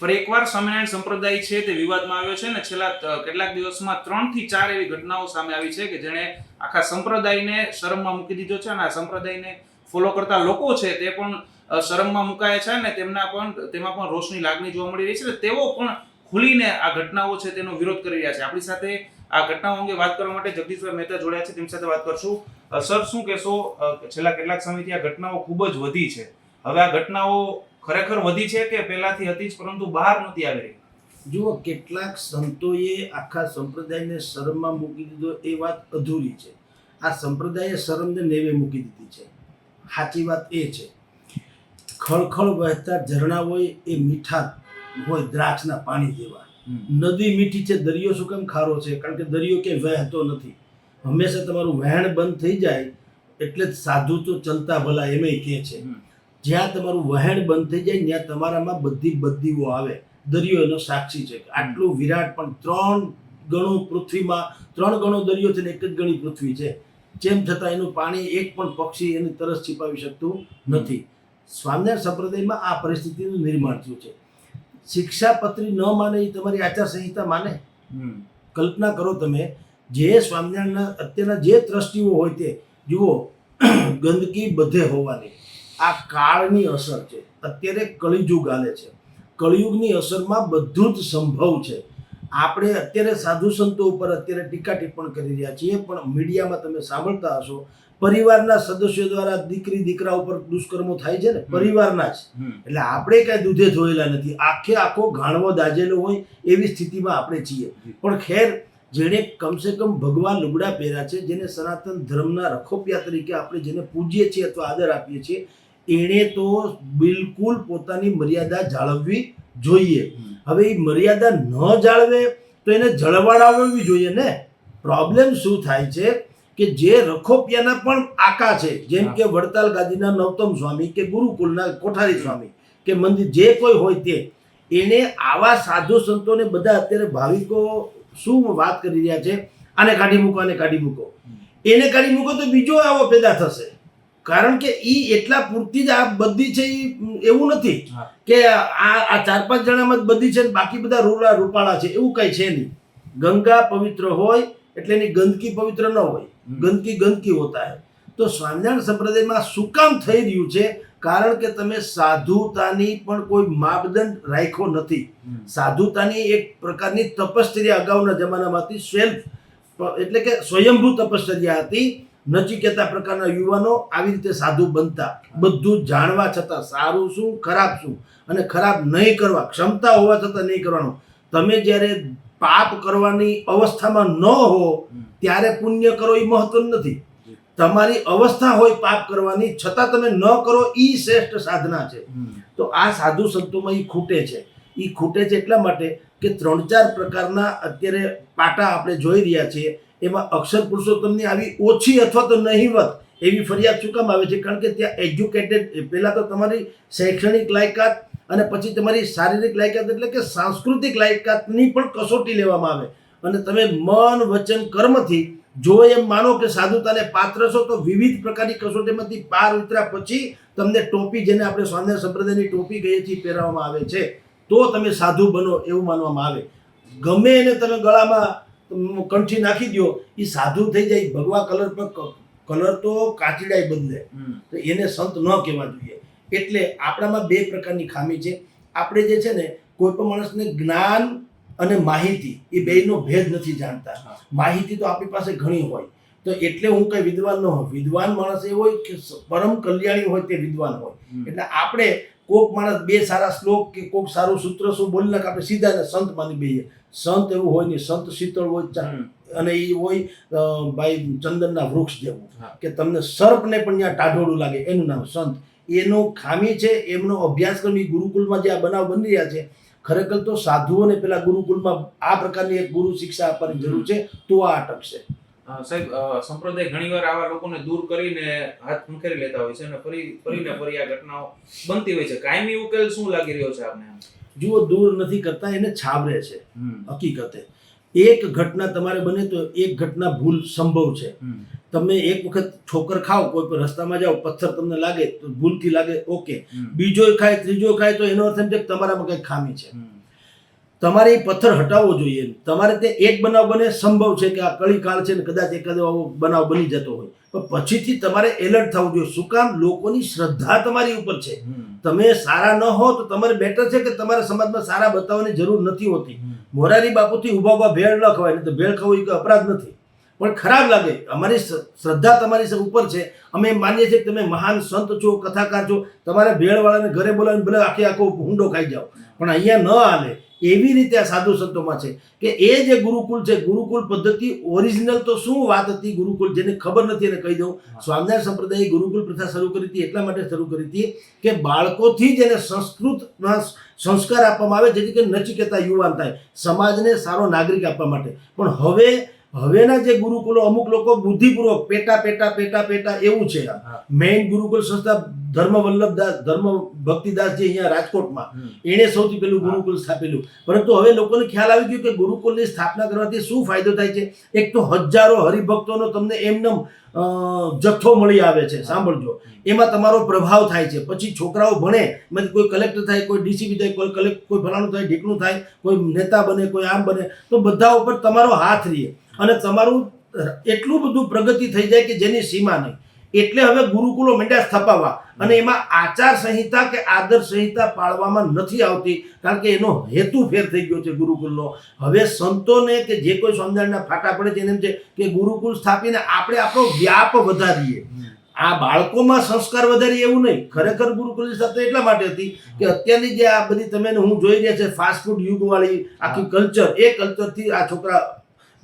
ફરી એકવાર સ્વામિનારાયણ સંપ્રદાય છે તે વિવાદમાં આવ્યો છે ને છેલ્લા કેટલાક દિવસમાં ત્રણથી ચાર એવી ઘટનાઓ સામે આવી છે કે જેણે આખા સંપ્રદાયને શરમમાં મૂકી દીધો છે અને આ સંપ્રદાયને ફોલો કરતા લોકો છે તે પણ શરમમાં મુકાયા છે અને તેમના પણ, તેમાં પણ રોષની લાગણી જોવા મળી રહી છે તેઓ પણ ખુલીને આ ઘટનાઓ છે તેનો વિરોધ કરી રહ્યા છે. આપણી સાથે આ ઘટનાઓ અંગે વાત કરવા માટે જગદીશભાઈ મહેતા જોડ્યા છે. તેમની સાથે વાત કરશું. સર, શું કહેશો? છેલ્લા કેટલાક સમયથી આ ઘટનાઓ ખૂબ જ વધી છે. હવે આ ઘટનાઓ ખરેખર વધી છે કે પહેલાથી હતી જ પરંતુ બહાર નથી આવી રહી? જુઓ કેટલાક સંતોએ આખા સંપ્રદાયને શરમમાં મૂકી દીધો એ વાત અધૂરી છે. આ સંપ્રદાયે શરમને નેવે મૂકી દીધી છે. સાચી વાત એ છે. ખળખળ વહેતા ઝરણા હોય એ મીઠા હોય દ્રાક્ષના પાણી જેવા. નદી મીઠી છે દરિયો શું કેમ ખારો છે? કારણ કે દરિયો ક્યાંય વહેતો નથી. હંમેશા તમારું વહેણ બંધ થઈ જાય એટલે જ સાધુ તો ચલતા ભલા એમ કહે છે. જ્યાં તમારું વહેણ બંધ થઈ જાય ત્યાં તમારામાં બધી બદીઓ આવે. દરિયો એનો સાક્ષી છે. આટલું વિરાટ પણ ત્રણ ગણું પૃથ્વીમાં ત્રણ ગણો દરિયો છે ને એક જ ગણી પૃથ્વી છે. જેમ છતાં એનું પાણી એક પણ પક્ષી એની તરસ છીપાવી શકતું નથી. સ્વામિનારાયણ સંપ્રદાયમાં આ પરિસ્થિતિનું નિર્માણ થયું છે. શિક્ષાપત્રી ન માને એ તમારી આચાર સંહિતા માને કલ્પના કરો તમે જે સ્વામિનારાયણના અત્યારના જે ટ્રસ્ટીઓ હોય તે જુઓ ગંદકી બધે હોવાની. આ કાળની અસર છે. અત્યારે કળિયુગ હાલે છે. કળિયુગની અસરમાં બધું જ સંભવ છે. આપણે અત્યારે સાધુ સંતો ઉપર અત્યારે ટીકા ટિપ્પણ કરી રહ્યા છીએ પણ મીડિયામાં તમે સાંભળતા હશો પરિવારના સદસ્યો દ્વારા દીકરી દીકરા ઉપર દુષ્કર્મો થાય છે ને? પરિવારના જ. એટલે આપણે કાંઈ દૂધે ધોયેલા નથી. આખે આખો ઘાણવો દાજેલો હોય એવી સ્થિતિમાં આપણે છીએ. પણ ખેર જેણે કમસે કમ ભગવાન લુગડા પહેર્યા છે જેને સનાતન ધર્મના રખોપિયા તરીકે આપણે જેને પૂજીએ છીએ અથવા આદર આપીએ છીએ એણે તો બિલકુલ પોતાની મર્યાદા જાળવવી જોઈએ. હવે એ મર્યાદા ન જાળવે તો એને જળવાડાવવી જોઈએ ને? પ્રોબ્લેમ શું થાય છે કે જે રખોપિયાના પણ આકા છે જેમ કે વડતાલ ગાદીના નવતમ સ્વામી કે ગુરુકુલના કોઠારી સ્વામી કે મંદિર જે કોઈ હોય તે એને આવા સાધુ સંતોને બધા અત્યારે ભાવિકો શું વાત કરી રહ્યા છે? આને કાઢી મૂકો આને કાઢી મૂકો. એને કાઢી મૂકો તો બીજો આવો પેદા થશે. કારણ કે એ એટલા પૂરતી જ આ બધી છે એ એવું નથી કે આ આ ચાર પાંચ જણામાં જ બધી છે બાકી બધા રૂડા રૂપાળા છે એવું કઈ છે નહીં. ગંગા પવિત્ર હોય એટલે એની ગંદકી પવિત્ર ન હોય. ગંદકી ગંદકી હોતા હે. તો સ્વામિનારાયણ સંપ્રદાયમાં શું કામ થઈ રહ્યું છે? કારણ કે તમે સાધુતાની પણ કોઈ માપદંડ રાખ્યો નથી. સાધુતાની એક પ્રકારની તપશ્ચર્યા અગાઉના જમાનામાંથી સેલ્ફ એટલે કે સ્વયંભૂ તપશ્ચર્યા હતી. નચિકેતા પ્રકારના યુવાનો આવી રીતે સાધુ બનતા, બધું જાણવા છતાં સારું શું, ખરાબ શું? અને ખરાબ નહીં કરવા, ક્ષમતા હોવા છતાં નહીં કરવાનું. તમે જ્યારે પાપ કરવાની અવસ્થામાં ન હો, ત્યારે પુણ્ય કરો એ મહત્વનું નથી. તમારી અવસ્થા હોય પાપ કરવાની, છતાં તમે ન કરો એ શ્રેષ્ઠ સાધના છે. તો આ સાધુ સંતોમાં એ ખૂટે છે. એ ખૂટે છે એટલા માટે કે ત્રણ ચાર પ્રકારના અત્યારે પાટા આપણે જોઈ રહ્યા છીએ. એમાં અક્ષર પુરુષોત્તમની આવી ઓછી અથવા તો નહીવત એવી ફરિયાદ શું કામ આવે છે? કારણ કે ત્યાં એજ્યુકેટેડ પહેલાં તો તમારી શૈક્ષણિક લાયકાત અને પછી તમારી શારીરિક લાયકાત એટલે કે સાંસ્કૃતિક લાયકાતની પણ કસોટી લેવામાં આવે. અને તમે મન, વચન, કર્મથી જો એમ માનો કે સાધુતાને પાત્ર છો, તો વિવિધ પ્રકારની કસોટીમાંથી પાર ઉતર્યા પછી તમને ટોપી જેને આપણે સ્વામિનારાયણ સંપ્રદાયની ટોપી કહીએ છીએ પહેરાવવામાં આવે છે. તો તમે સાધુ બનો એવું માનવામાં આવે. ગમે એને તમે ગળામાં કંઠી નાખી દો એ સાધુ થઈ જાય ભગવા કલર પર કલર તો કાચડાય બદલે. તો એને સંત ન કહેવા જોઈએ. એટલે આપણામાં બે પ્રકારની ખામી છે. આપણે જે છે ને કોઈ પણ માણસને જ્ઞાન અને માહિતી એ બેયનો ભેદ નથી જાણતા. માહિતી તો આપણી પાસે ઘણી હોય. તો એટલે હું કઈ વિદ્વાન ન હોય વિદ્વાન માણસ એ હોય કે પરમ કલ્યાણી હોય તે વિદ્વાન હોય. એટલે આપણે કોક માણસ બે સારા શ્લોક કે કોક સારું સૂત્ર શું બોલી નાખે આપણે સીધા એને સંત માની બેહીએ. સંત એવું હોય નહીં સંત શીતળ હોય અને એ હોય ભાઈ ચંદનના વૃક્ષ જેવું. કે તમને સર્પને પણ ત્યાં ટાઢોળું લાગે એનું નામ સંત. એનો ખામી છે એમનો અભ્યાસક્રમ એ ગુરુકુલમાં જે આ બનાવ બની રહ્યા છે ખરેખર તો સાધુઓને પેલા ગુરુકુલમાં આ પ્રકારની એક ગુરુ શિક્ષા આપવાની જરૂર છે તો આ અટકશે. સાહેબ સંપ્રદાય ઘણીવાર આવા લોકોને દૂર કરીને હાથ ખંખેરી લેતા હોય છે અને ફરી ફરીને ફરી આ ઘટનાઓ બનતી હોય છે. કાયમી ઉકેલ શું લાગી રહ્યો છે આપને? જુઓ દૂર નથી કરતા એને છાબરે છે હકીકતે. એક ઘટના તમારે બને તો એક ઘટના ભૂલ સંભવ છે. તમે એક વખત ઠોકર ખાઓ કોઈ પણ રસ્તામાં જાઓ પથ્થર તમને લાગે તો ભૂલથી લાગે ઓકે. બીજો ખાય ત્રીજો ખાય તો એનો અર્થ એમ છે કે તમારામાં કંઈક ખામી છે. તમારે એ પથ્થર હટાવવો જોઈએ. તમારે તે એક બનાવ બને સંભવ છે કે આ કળી કાળ છે ને કદાચ એકાદો આવો બનાવ બની જતો હોય. પણ પછીથી તમારે એલર્ટ થવું જોઈએ. શું કામ? લોકોની શ્રદ્ધા તમારી ઉપર છે. તમે સારા ન હો તો તમારે બેટર છે કે તમારા સમાજમાં સારા બતાવવાની જરૂર નથી હોતી. મોરારી બાપુથી ઊભા ઊભા ભેળ ન ખવાય નહીં તો ભેળ ખાવું એ અપરાધ નથી. પણ ખરાબ લાગે. અમારી શ્રદ્ધા તમારી ઉપર છે. અમે માનીએ છીએ કે તમે મહાન સંત છો કથાકાર છો. તમારે ભેળવાળાને ઘરે બોલાવીને ભલે આખે આખો હુંડો ખાઈ જાઓ. પણ અહીંયા ન હાલે. એવી રીતે આ સાધુ સંતોમાં છે કે એ જે ગુરુકુળ છે ગુરુકુળ પદ્ધતિ ઓરિજિનલ તો શું વાત હતી ગુરુકુળ જેને ખબર નથી એને કહી દઉં. સ્વામિનારાયણ સંપ્રદાયે ગુરુકુલ પ્રથા શરૂ કરી હતી એટલા માટે શરૂ કરી હતી કે બાળકોથી જ એને સંસ્કૃતના સંસ્કાર આપવામાં આવે જેથી કે નચિકેતા યુવાન થાય સમાજને સારો નાગરિક આપવા માટે. પણ હવે હવેના જે ગુરુકુલો અમુક લોકો બુદ્ધિપૂર્વક પેટા પેટા પેટા પેટા એવું છે. મેઇન ગુરુકુલ સંસ્થા ધર્મ વલ્લભદાસ ધર્મ ભક્તિદાસ જે અહીંયા રાજકોટમાં એણે સૌથી પહેલું ગુરુકુલ સ્થાપેલું. પરંતુ હવે લોકોને ખ્યાલ આવી ગયો કે ગુરુકુલની સ્થાપના કરવાથી શું ફાયદો થાય છે? એક તો હજારો હરિભક્તોનો તમને એમનેમ જથ્થો મળી આવે છે. સાંભળજો. એમાં તમારો પ્રભાવ થાય છે. પછી છોકરાઓ ભણે એમાંથી કોઈ કલેક્ટર થાય કોઈ ડીસીપી થાય કોઈ કલેક્ટ કોઈ ફલાણું થાય ઢીકણું થાય કોઈ નેતા બને કોઈ આમ બને તો બધા ઉપર તમારો હાથ રહીએ. અને તમારું એટલું બધું પ્રગતિ થઈ જાય કે જેની સીમા નહીં. એટલે હવે ગુરુકુલો મંડ્યા સ્થપાવવા. અને એમાં આચાર સંહિતા કે આદર સંહિતા પાળવામાં નથી આવતી કારણ કે એનો હેતુ ફેર થઈ ગયો છે ગુરુકુલનો. હવે સંતોને કે જે કોઈ સમજણના ફાટા પડે છે એને એમ છે કે ગુરુકુલ સ્થાપીને આપણે આપણો વ્યાપ વધારીએ. આ બાળકોમાં સંસ્કાર વધારીએ એવું નહીં. ખરેખર ગુરુકુલની સ્થાપના એટલા માટે હતી કે અત્યારની જે આ બધી તમે હું જોઈ રહ્યા છે ફાસ્ટ ફૂડ યુગવાળી આખી કલ્ચર એ કલ્ચરથી આ છોકરા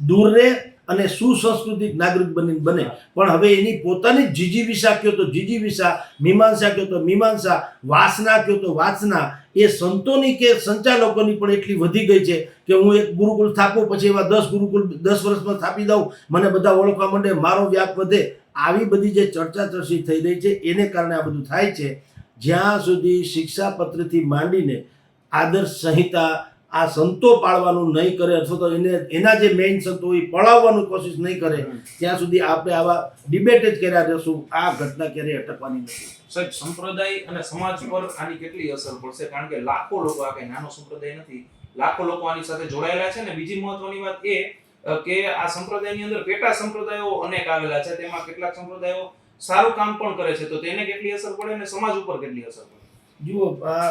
દૂર રહે અને સુસંસ્કૃતિક નાગરિક બની બને. પણ હવે એની પોતાની જ જીજીવિષા કયો તો જીજીવિષા મીમાંસા કયો તો મીમાંસા, વાસના કયો તો વાસના, એ સંતોની કે સંચાલકોની પણ એટલી વધી ગઈ છે કે હું એક ગુરુકુલ સ્થાપું, પછી એવા દસ ગુરુકુલ દસ વર્ષમાં સ્થાપી દઉં, મને બધા ઓળખવા માંડે, મારો વ્યાપ વધે. આવી બધી જે ચર્ચા ચર્ચી થઈ રહી છે, એને કારણે આ બધું થાય છે. જ્યાં સુધી શિક્ષાપત્રથી માંડીને આદર્શ સંહિતા આ સંતો પાળવાનું નહીં કરે અથવા તો એને એના જે મેઇન સંતો એ પળાવવાનું કોશિશ નહીં કરે ત્યાં સુધી આપણે આવા ડિબેટ જ કર્યા જશું આ ઘટના ક્યારેય અટકવાની નથી. સાહેબ સંપ્રદાય અને સમાજ પર આની કેટલી અસર પડશે? કારણ કે લાખો લોકો આ કઈ નાનો સંપ્રદાય નથી. લાખો લોકો આની સાથે જોડાયેલા છે ને બીજી મહત્વની વાત એ કે આ સંપ્રદાયની અંદર પેટા સંપ્રદાયો અનેક આવેલા છે. તેમાં કેટલાક સંપ્રદાયો સારું કામ પણ કરે છે. તો તેને કેટલી અસર પડે અને સમાજ ઉપર કેટલી અસર પડે? જુઓ આ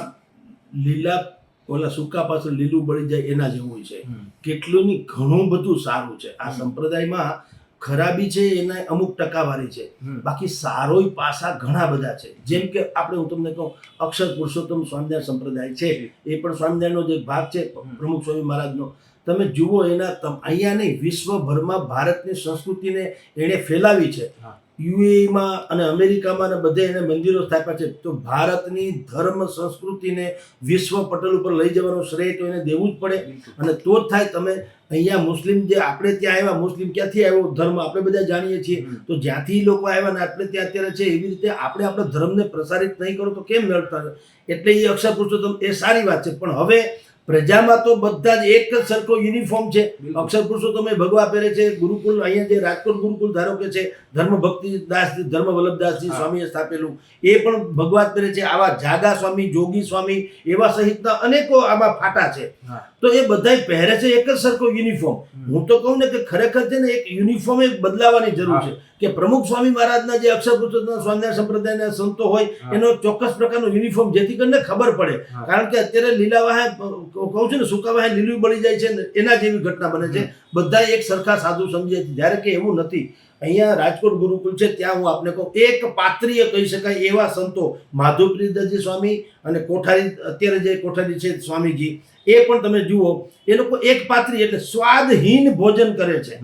લીલા ઓલા સૂકા પાછળ લીલું બળી જાય એના જેવું છે. કેટલું ની ઘણું બધું સારું છે. આ સંપ્રદાયમાં ખરાબી છે એના અમુક ટકાવારી છે. બાકી સારોય પાસા ઘણા બધા છે. જેમ કે આપણે હું તમને કહું અક્ષર પુરુષોત્તમ સ્વામિનારાયણ સંપ્રદાય છે. એ પણ સ્વામિનારાયણનો જે ભાગ છે. પ્રમુખ સ્વામી મહારાજનો. તમે જુઓ એના અહીંયા નહીં વિશ્વભરમાં ભારતની સંસ્કૃતિને એણે ફેલાવી છે. યુએમાં યુએઈમાં અને અમેરિકામાં અને બધે એને મંદિરો સ્થાપ્યા છે. તો ભારતની ધર્મ સંસ્કૃતિને વિશ્વ પટલ ઉપર લઈ જવાનો શ્રેય તો એને દેવું જ પડે. અને તો જ થાય તમે અહીંયા મુસ્લિમ જે આપણે ત્યાં આવ્યા મુસ્લિમ ક્યાંથી આવ્યો? ધર્મ આપણે બધા જાણીએ છીએ. તો જ્યાંથી લોકો આવ્યા ને આપણે ત્યાં અત્યારે છે એવી રીતે આપણે આપણા ધર્મને પ્રસારિત નહીં કરો તો કેમ મેળવતા એટલે એ અક્ષર પુરુષોત્તમ એ સારી વાત છે. પણ હવે પ્રજામાં તો બધા જ એક જ સરખો યુનિફોર્મ છે. અક્ષર પુરુષોત્તમ ભગવા પહેરે છે. ગુરુકુલ અહીંયા જે રાજકોટ ગુરુકુલ ધારો કે છે ધર્મ ભક્તિ દાસ ધર્મ વલ્લભદાસજી સ્વામીએ સ્થાપેલું એ પણ ભગવાન પહેરે છે. આવા જાગા સ્વામી જોગી સ્વામી એવા સહિતના અનેકો આવા ફાટા છે. તો એ બધાય પહેરે છે એક જ સરખો યુનિફોર્મ હું તો કહું ને કે ખરેખર છે ને એક યુનિફોર્મ એ બદલાવાની જરૂર છે. કે પ્રમુખ સ્વામી મહારાજના જે અક્ષર પુરુષોત્તમ સ્વામિનારાયણ સંપ્રદાયના સંતો હોય એનો ચોક્કસ પ્રકારનો યુનિફોર્મ જેથી કરીને ખબર પડે. કારણ કે અત્યારે લીલા વાહે કહું છું ને સુકાવા લીલું બળી જાય છે ને એના જેવી ઘટના બને છે. બધા એક સરખા સાધુ સમજે છે. જ્યારે કે એવું નથી. અહીંયા રાજકોટ ગુરુકુલ છે ત્યાં હું આપને કહું એક પાત્રીય કહી શકાય એવા સંતો માધુપ્રીદાજી સ્વામી અને કોઠારી અત્યારે જે કોઠારી છે સ્વામીજી એ પણ તમે જુઓ એ લોકો એક પાત્રી એટલે સ્વાદહીન ભોજન કરે છે.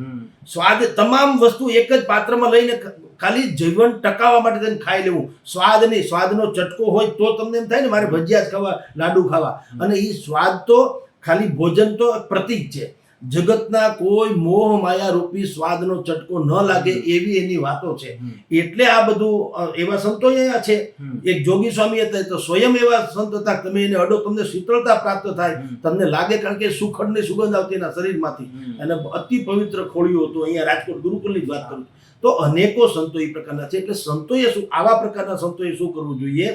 સ્વાદ તમામ વસ્તુ એક જ પાત્રમાં લઈને ખાલી જીવન ટકાવવા માટે તેને ખાઈ લેવું. સ્વાદ નહીં સ્વાદનો ચટકો હોય તો તમને એમ થાય ને મારે ભજીયા જ ખાવા લાડુ ખાવા. અને એ સ્વાદ તો ખાલી ભોજન તો પ્રતિક છે. જગતના કોઈ મોહ માયા રૂપી સ્વાદનો ચટકો ન લાગે એવી એની વાતો છે. એટલે આ બધું એવા સંતો અહીંયા છે. એક જોગી સ્વામી હતા તો સ્વયં એવા સંત હતા તમે એને અડો તમને શીતળતા પ્રાપ્ત થાય. તમને લાગે કારણ કે સુખડની સુગંધ આવતી એના શરીરમાંથી. અને અતિ પવિત્ર ખોળ્યું હતું અહીંયા રાજકોટ ગુરુકુલની જ વાત કરું. તો અનેકો સંતો એ પ્રકારના છે. એટલે સંતોએ શું આવા પ્રકારના સંતોએ શું કરવું જોઈએ?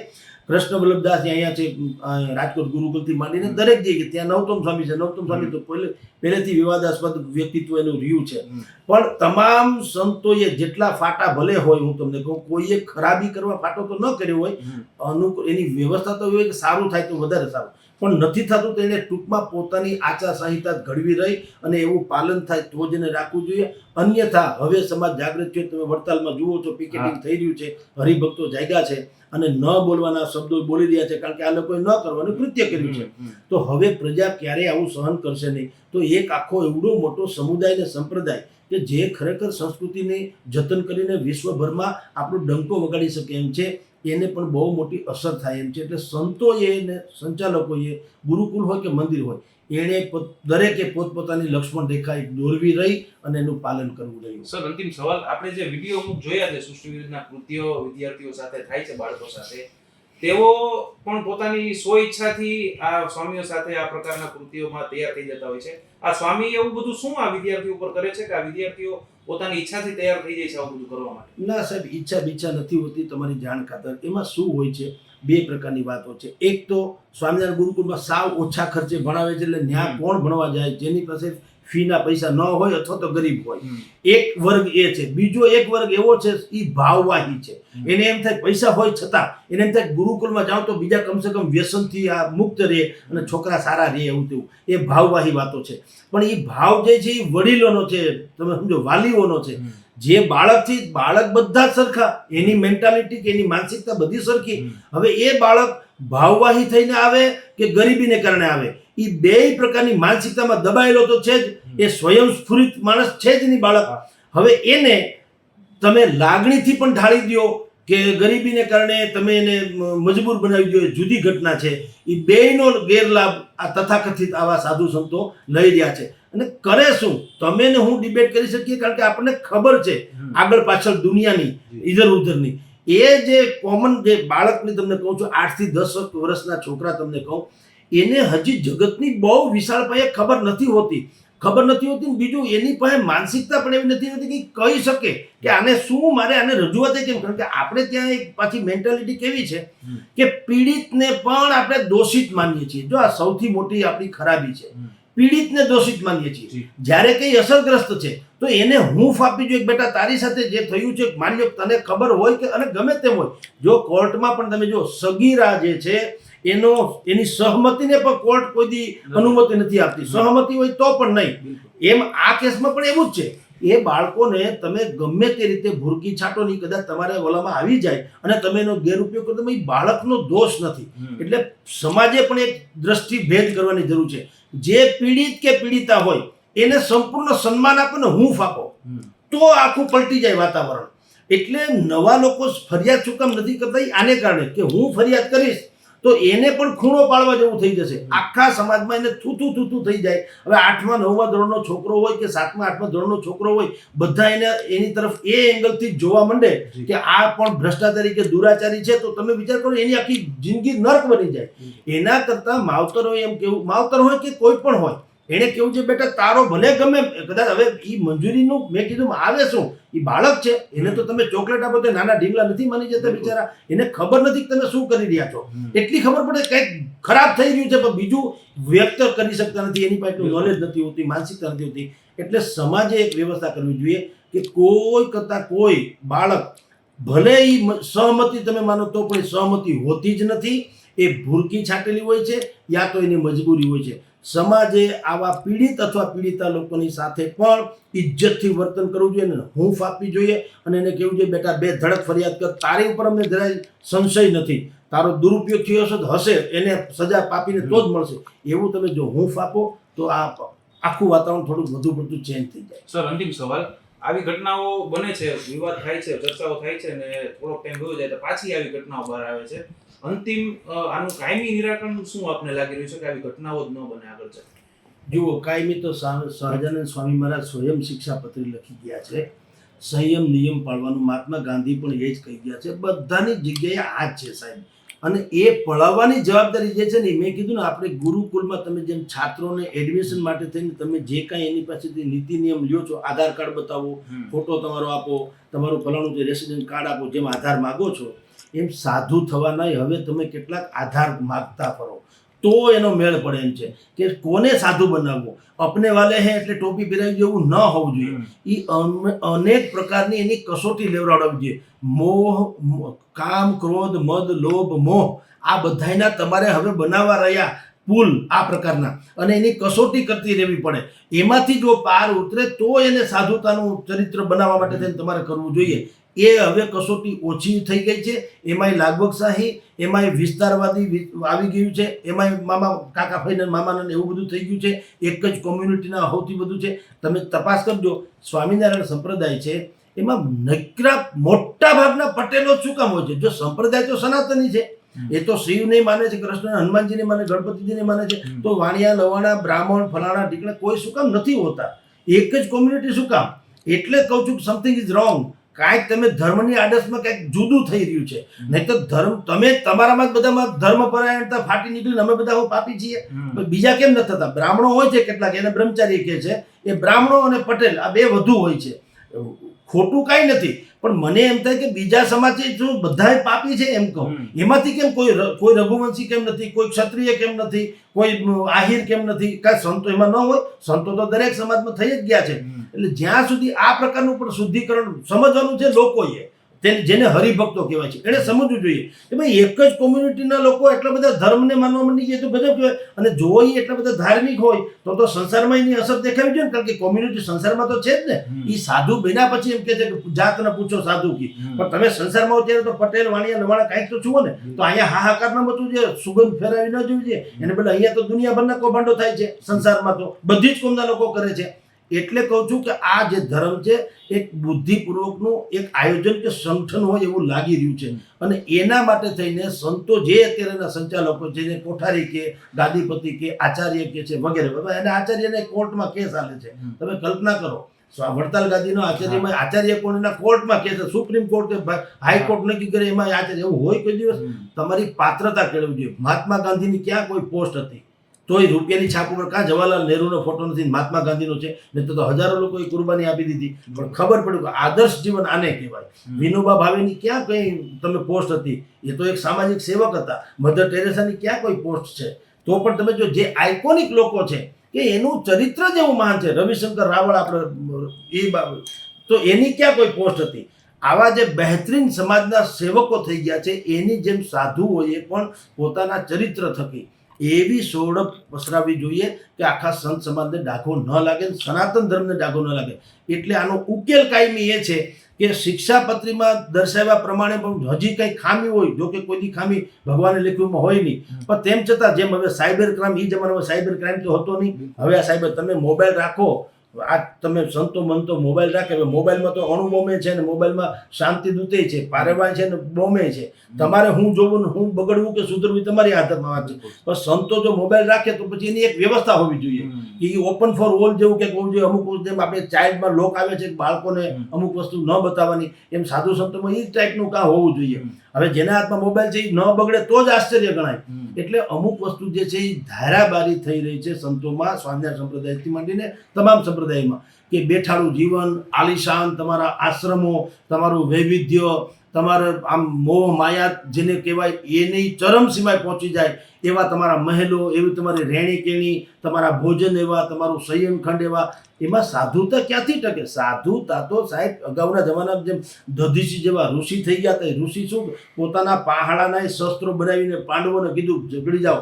કૃષ્ણ વલ્લભદાસ અહીંયા છે રાજકોટ ગુરુકુલથી માંડીને દરેક જગ્યાએ ત્યાં નવતમ સ્વામી છે. નવતમ સ્વામી તો પહેલે પહેલેથી વિવાદાસ્પદ વ્યક્તિત્વ એનું રહ્યું છે. પણ તમામ સંતોએ જેટલા ફાટા ભલે હોય હું તમને કહું કોઈએ ખરાબી કરવા ફાટો તો ન કર્યો હોય. અનુકૂળ એની વ્યવસ્થા તો કે સારું થાય તો વધારે સારું. પણ નથી થતું તો એને ટૂંકમાં પોતાની આચાર સંહિતા ઘડવી રહી અને એવું પાલન થાય તો જ એને રાખવું જોઈએ. અન્યથા હવે સમાજ જાગૃત થયો તમે વડતાલમાં જુઓ છો પિકેટિંગ થઈ રહ્યું છે હરિભક્તો જાગ્યા છે અને ન બોલવાના શબ્દો બોલી રહ્યા છે કારણ કે આ લોકોએ ન કરવાનું કૃત્ય કર્યું છે. તો હવે પ્રજા ક્યારેય આવું સહન કરશે નહીં. તો એક આખો એવડો મોટો સમુદાય ને સંપ્રદાય કે જે ખરેખર સંસ્કૃતિને જતન કરીને વિશ્વભરમાં આપણો ડંકો વગાડી શકે એમ છે, એને પણ બહુ મોટી અસર થાય એમ છે. એટલે સંતોએ ને સંચાલકોએ ગુરુકુલ હોય કે મંદિર હોય, એણે દરેકે પોતપોતાની લક્ષ્મણ રેખા એક દોરવી રહી અને એનું પાલન કરવું રહ્યું. સર, અંતિમ સવાલ, આપણે જે વીડિયો અમુક જોયા છે, સૃષ્ટિ વિરુદ્ધના કૃત્યો વિદ્યાર્થીઓ સાથે થાય છે, બાળકો સાથે. તેઓ પણ પોતાની સ્વ ઈચ્છાથી આ સ્વામીઓ સાથે આ પ્રકારના કૃતિઓમાં તૈયાર થઈ જતા હોય છે. આ સ્વામી એવું બધું શું આ વિદ્યાર્થીઓ ઉપર કરે છે કે આ વિદ્યાર્થીઓ પોતાની ઈચ્છાથી તૈયાર થઈ જાય છે આવું બધું કરવા માટે? ના સાહેબ ઈચ્છા બીચ્છા નથી હોતી તમારી જાણ ખાતર. એમાં શું હોય છે? બે પ્રકારની વાતો છે. એક તો સ્વામિનારાયણ ગુરુકુળમાં સાવ ઓછા ખર્ચે ભણાવે છે એટલે ન્યા કોણ ભણવા જાય? જેની પાસે ફીના પૈસા ન હોય અથવા તો ગરીબ હોય. એક વર્ગ એ છે. બીજો એક વર્ગ એવો છે એ ભાવવાહી છે. એને એમ થાય પૈસા હોય છતાં એને એમ થાય ગુરુકુળમાં જાઓ તો બીજા કમસે કમ વ્યસનથી આ મુક્ત રહે અને છોકરા સારા રહે એવું તેવું. એ ભાવવાહી વાતો છે. પણ એ ભાવ જે છે એ વડીલોનો છે. તમે સમજો વાલીઓનો છે. જે બાળકથી બાળક બધા સરખા એની મેન્ટાલિટી કે એની માનસિકતા બધી સરખી. હવે એ બાળક ભાવવાહી થઈને આવે કે ગરીબીને કારણે આવે? એ બે પ્રકારની માનસિકતામાં દબાયેલો તો છે જ. એ સ્વયંસ્ફુરિત માણસ છે જ નહીં બાળક. હવે એને તમે લાગણીથી પણ ઢાળી દો કે ગરીબીને કારણે તમે એને મજબૂર બનાવી દો એ જુદી ઘટના છે. એ બેયનો ગેરલાભ આ તથાકથિત આવા સાધુ સંતો લઈ રહ્યા છે. અને કરે શું? તમે ને હું ડિબેટ કરી શકીએ કારણ કે આપણને ખબર છે. આગળ પાછળ દુનિયાની. ઇધર ઉધરની એ જે કોમન જે બાળકની તમને કહું છું આઠથી દસ વર્ષના છોકરા તમને કહું એને હજી જગતની બહુ વિશાળ પાયે ખબર નથી હોતી. ખબર નથી હોતી ને બીજું એની પાસે માનસિકતા પણ એવી નથી હોતી કે કહી શકે કે આને શું મારે આને રજૂઆત કેમ? કારણ કે આપણે ત્યાં એક પાછી મેન્ટાલિટી કેવી છે કે પીડિતને પણ આપણે દોષિત માનીએ છીએ. જો આ સૌથી મોટી આપણી ખરાબી છે. પીડિતને દોષિત માનીએ છીએ. જ્યારે કંઈ અસરગ્રસ્ત છે તો એને હું ફાપી જોઈએ બેટા તારી સાથે જે થયું છે માન્ય તને ખબર હોય કે અને ગમે તેમ હોય. જો કોર્ટમાં પણ તમે જો સગીરા જે છે એનો એની સહમતિને પણ કોર્ટ કોઈ દી અનુમતિ નથી આપતી. સહમતિ હોય તો પણ નહીં. એમ આ કેસમાં પણ એવું જ છે. એ બાળકોને તમે ગમે તે રીતે ભૂરકી છાંટો નહીં કદાચ તમારે ઓલામાં આવી જાય અને તમે એનો ગેરઉપયોગ કરો તો એ બાળકનો દોષ નથી. એટલે સમાજે પણ એક દ્રષ્ટિ ભેદ કરવાની જરૂર છે. જે પીડિત કે પીડિતા હોય એને સંપૂર્ણ સન્માન આપો ને હું ફાંકો તો આખું પલટી જાય વાતાવરણ. એટલે નવા લોકો ફરિયાદ શું કામ નથી કરતા? આને કારણે કે હું ફરિયાદ કરીશ તો એને પણ ખૂણો પાડવા જેવું થઈ જશે. આખા સમાજમાં એને થૂથું થૂથું થઈ જાય. હવે આઠમા નવમા ધોરણનો છોકરો હોય કે સાતમા આઠમા ધોરણનો છોકરો હોય બધા એને એની તરફ એ એંગલથી જ જોવા માંડે કે આ પણ ભ્રષ્ટાચારી કે દુરાચારી છે તો તમે વિચાર કરો એની આખી જિંદગી નર્ક બની જાય. એના કરતાં માવતર હોય એમ કેવું માવતર હોય કે કોઈ પણ હોય એને કેવું છે બેટા તારો ભલે ગમે કદાચ હવે એ મંજૂરીનું મેં કીધું આવે શું? એ બાળક છે એને તો તમે ચોકલેટ આપો તો નાના ઢીંગલા નથી માની જતા બિચારા. એને ખબર નથી કે તમે શું કરી રહ્યા છો. એટલી ખબર પડે કંઈક ખરાબ થઈ રહ્યું છે પણ બીજું વ્યક્ત કરી શકતા નથી એની પાસે નોલેજ નથી હોતી માનસિકતા નથી હોતી. એટલે સમાજે એક વ્યવસ્થા કરવી જોઈએ કે કોઈ કરતાં કોઈ બાળક ભલે એ સહમતિ તમે માનો તો પણ સહમતિ હોતી જ નથી. એ ભૂરકી છાંટેલી હોય છે યા તો એની મજબૂરી હોય છે. સમાજે આવા પીડિત અથવા પીડિતા લોકોની સાથે પણ ઇજ્જતથી વર્તન કરવું જોઈએ અને હૂંફ આપવી જોઈએ અને એને કહેવું જોઈએ, બેટા, બે ધડક ફરિયાદ કર, તારી ઉપર અમને જરાય સંશય નથી. તારો દુરુપયોગ થયો હશે હશે, એને સજા પાપીને તો જ મળશે. એવું તમે જો હૂંફ આપો, તો આ આખું વાતાવરણ થોડું વધુ પડતું ચેન્જ થઈ જાય. સર, અંતિમ સવાલ. આવી ઘટનાઓ બને છે, વિવાદ થાય છે, ચર્ચાઓ થાય છે ને થોડોક ટાઈમ ગયો જાય તો પાછી આવી ઘટનાઓ બહાર આવે છે. અંતિમ આનું કાયમી નિરાકરણ શું આપને લાગી રહ્યું છે કે આવી ઘટનાઓ જ ન બને આગળ છે? જુઓ કાયમી તો સહજાનંદ સ્વામી મહારાજ સ્વયં શિક્ષાપત્રી લખી ગયા છે. સંયમ નિયમ પાળવાનું મહાત્મા ગાંધી પણ એ જ કહી ગયા છે. બધાની જગ્યાએ આ જ છે સાહેબ. અને એ પળાવવાની જવાબદારી જે છે ને મેં કીધું ને આપણે ગુરુકુલમાં તમે જેમ છાત્રોને એડમિશન માટે થઈને તમે જે કાંઈ એની પાસેથી નીતિ નિયમ લ્યો છો આધાર કાર્ડ બતાવો ફોટો તમારો આપો તમારું ફલાણું જે રેસિડન્ટ કાર્ડ આપો જેમ આધાર માગો છો એમ સાધુ થવાના હવે તમે કેટલાક આધાર માગતા ફરો. તો એનો મેળ પડે એમ છે કે કોને સાધુ બનાવવો? અપને વાલે હે એટલે ટોપી પહેરાવી જેવું ન હોવું જોઈએ. એ અન- અનેક પ્રકારની એની કસોટી લેવડાવવી જોઈએ. મોહ કામ ક્રોધ મદ લોભ મોહ આ બધાયના તમારે હવે બનાવવા રહ્યા પુલ આ પ્રકારના. અને એની કસોટી કરતી રહેવી પડે. એમાંથી જો પાર ઉતરે તો એને સાધુતાનું ચરિત્ર બનાવવા માટે તેને તમારે કરવું જોઈએ. એ હવે કસોટી ઓછી થઈ ગઈ છે એમાંય લાગવગશાહી એમાંય વિસ્તારવાદી આવી ગયું છે એમાંય મામા કાકા ભાઈને મામાને એવું બધું થઈ ગયું છે એક જ કોમ્યુનિટીના સૌથી બધું છે. તમે તપાસ કરજો સ્વામિનારાયણ સંપ્રદાય છે એમાં નકરા મોટા ભાગના પટેલો શું કામ હોય છે? જો સંપ્રદાય તો સનાતની છે. એ તો શિવને માને છે કૃષ્ણ હનુમાનજીને માને ગણપતિજીને માને છે. તો વાણિયા લવાણા બ્રાહ્મણ ફલાણા ઢીકણા કોઈ શું કામ નથી હોતા. એક જ કોમ્યુનિટી શું કામ? એટલે કહું છું સમથિંગ ઇઝ રોંગ કાંઈક તમે ધર્મની આદર્શમાં કંઈક જુદું થઈ રહ્યું છે. નહીં તો ધર્મ તમે તમારામાં જ બધામાં ધર્મ પરાયણતા ફાટી નીકળીને અમે બધા પાપી છીએ. બીજા કેમ નથી થતા? બ્રાહ્મણો હોય છે કેટલાક એને બ્રહ્મચારી કહે છે એ બ્રાહ્મણો અને પટેલ આ બે વધુ હોય છે. ખોટું કાંઈ નથી. પણ મને એમ થાય કે બીજા સમાજ જો બધાય પાપી છે એમ કહું એમાંથી કેમ કોઈ કોઈ રઘુવંશી કેમ નથી કોઈ ક્ષત્રિય કેમ નથી કોઈ આહિર કેમ નથી? કાંઈ સંતો એમાં ન હોય? સંતો તો દરેક સમાજમાં થઈ જ ગયા છે. એટલે જ્યાં સુધી આ પ્રકારનું પણ શુદ્ધિકરણ સમજવાનું છે લોકોએ જેને હરિભક્તો કહેવાય છે. એને સમજવું જોઈએ કે ભાઈ એક જ કોમ્યુનિટીના લોકો એટલા બધા ધર્મને માનવા માંડી જાય તો ગજબ કહેવાય. અને જો એ એટલા બધા ધાર્મિક હોય તો તો સંસારમાં એની અસર દેખાવી જોઈએ ને કારણ કે કોમ્યુનિટી સંસારમાં તો છે જ ને. એ સાધુ બન્યા પછી એમ કે છે કે જાતને પૂછો સાધુ કી. પણ તમે સંસારમાં હો ત્યારે તો પટેલ વાણિયા નવાણા કાંઈક તો છુઓ ને તો અહીંયા હાહાકાર ન મચવું જોઈએ સુગંધ ફેરાવી ન જોવી જોઈએ. એને બદલે અહીંયા તો દુનિયાભરના કૌભાંડો થાય છે. સંસારમાં તો બધી જ કોમના લોકો કરે છે. એટલે કહું છું કે આ જે ધર્મ છે એક બુદ્ધિપૂર્વકનું એક આયોજન કે સંગઠન હોય એવું લાગી રહ્યું છે. અને એના માટે થઈને સંતો જે અત્યારેના સંચાલકો છે જેને કોઠારી કે ગાદીપતિ કે આચાર્ય કે છે વગેરે એને આચાર્યને કોર્ટમાં કેસ હાલે છે. તમે કલ્પના કરો વડતાલ ગાદીનો આચાર્યમાં આચાર્ય કોણના કોર્ટમાં કે છે સુપ્રીમ કોર્ટ કે હાઈકોર્ટ નક્કી કરે એમાં આચાર્ય એવું હોય કોઈ દિવસ? તમારી પાત્રતા કેળવવી જોઈએ. મહાત્મા ગાંધીની ક્યાં કોઈ પોસ્ટ હતી? તોય રૂપિયાની છાપ ઉપર કાં જવાહરલાલ નહેરુનો ફોટો નથી મહાત્મા ગાંધીનો છે? નહીં તો હજારો લોકોએ કુરબાની આપી દીધી. પણ ખબર પડ્યું કે આદર્શ જીવન આને કહેવાય. વિનોબા ભાવેની ક્યાં કંઈ તમે પોસ્ટ હતી? એ તો એક સામાજિક સેવક હતા. મધર ટેરેસાની ક્યાં કોઈ પોસ્ટ છે? તો પણ તમે જો જે આઇકોનિક લોકો છે કે એનું ચરિત્ર જ એવું મહાન છે. રવિશંકર રાવળ આપણે એ બાબત તો એની ક્યાં કોઈ પોસ્ટ હતી? આવા જે બહેતરીન સમાજના સેવકો થઈ ગયા છે એની જેમ સાધુઓએ પણ પોતાના ચરિત્ર થકી એવી સોડપ પસરાવવી જોઈએ કે આખા સંત સમાજને ડાઘો ન લાગે સનાતન ધર્મને ડાઘો ન લાગે. એટલે આનો ઉકેલ કાયમી એ છે કે શિક્ષાપત્રીમાં દર્શાવ્યા પ્રમાણે પણ હજી કંઈ ખામી હોય જો કે કોઈની ખામી ભગવાને લખ્યુંમાં હોય નહીં. પણ તેમ છતાં જેમ હવે સાયબર ક્રાઇમ એ જમાનામાં સાયબર ક્રાઇમ તો હતો નહીં. હવે આ સાયબર તમે મોબાઈલ રાખો આ તમે સંતો મંતો મોબાઈલ રાખે હવે મોબાઈલમાં તો અણુ બોમે છે ને મોબાઈલમાં શાંતિ દૂતે છે પારેવાય છે ને બોમે છે. તમારે હું જોવું ને હું બગડવું કે સુધરવું તમારી હાથમાં વાત છે. પણ સંતો જો મોબાઈલ રાખે તો પછી એની એક વ્યવસ્થા હોવી જોઈએ. કે એ ઓપન ફોર ઓલ જેવું કે હોવું જોઈએ અમુક જેમ આપણે ચાઇલ્ડમાં લોક આવે છે બાળકોને અમુક વસ્તુ ન બતાવવાની એમ સાધુ સંતોમાં એ ટાઈપનું કામ હોવું જોઈએ. હવે જેના હાથમાં મોબાઈલ છે એ ન બગડે તો જ આશ્ચર્ય ગણાય. એટલે અમુક વસ્તુ જે છે એ ધારાબારી થઈ રહી છે સંતોમાં સ્વામિનારાયણ સંપ્રદાયથી માંડીને તમામ સંપ્રદાયમાં કે બેઠાડું જીવન, આલિશાન, તમારા આશ્રમો, તમારું વૈવિધ્ય, તમારે આમ મોહ, માયા જેને કહેવાય, એની ચરમ સીમાએ પહોંચી જાય એવા તમારા મહેલો, એવી તમારી રહેણી કેણી તમારા ભોજન એવા, તમારું શયનખંડ એવા, એમાં સાધુતા ક્યાંથી ટકે? સાધુતા તો સાહેબ અગાઉના જમાનામાં જેમ દધીસી જેવા ઋષિ થઈ ગયા હતા ઋષિ શું? પોતાના પહાડાના શસ્ત્રો બનાવીને પાંડવોને કીધું, ઝઘડી જાઓ.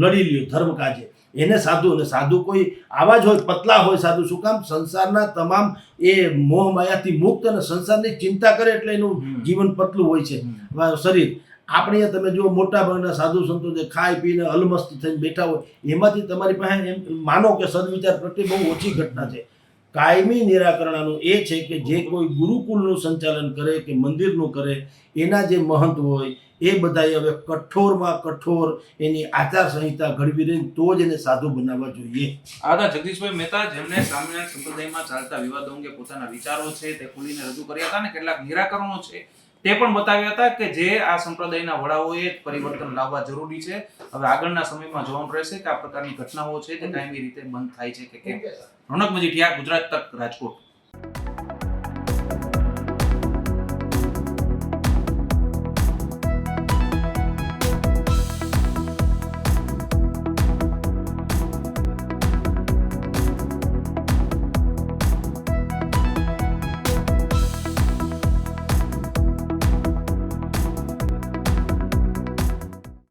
લડી લ્યો ધર્મ કાજે. એને સાધુ અને સાધુ કોઈ આવા જ હોય પતલા હોય સાધુ શું કામ? સંસારના તમામ એ મોહ માયાથી મુક્ત અને સંસારની ચિંતા કરે એટલે એનું જીવન પતલું હોય છે. શરીર આપણે તમે જુઓ મોટા ભાગના સાધુ સંતો જે ખાઈ પીને અલમસ્ત થઈને બેઠા હોય એમાંથી તમારી પાસે એમ માનો કે સદવિચાર પ્રત્યે બહુ ઓછી ઘટના છે. કાયમી નિરાકરણ આનું એ છે કે જે કોઈ ગુરુકુલનું સંચાલન કરે કે મંદિરનું કરે, એના જે મહંત હોય, એ બધાએ હવે કઠોરમાં કઠોર એની આચારસંહિતા ઘડવી રહી, તો જ એને સાધુ બનાવવા જોઈએ. આદા જગદીશભાઈ મહેતા જેમને સ્વામિનારાયણ સંપ્રદાયમાં ચાલતા વિવાદો અંગે પોતાના વિચારો છે, તે ખુલીને રજૂ કર્યા હતા ને, કેટલાક નિરાકરણો છે. તે પણ બતાવ્યા હતા કે જે આ સંપ્રદાયના વડાઓએ પરિવર્તન લાવવા જરૂરી છે. હવે આગળના સમયમાં જોવાનું રહેશે કે આ પ્રકારની ઘટનાઓ છે તે કાયમી રીતે બંધ થાય છે કે કેમ. રોનક મજીઠિયા ગુજરાત તક રાજકોટ.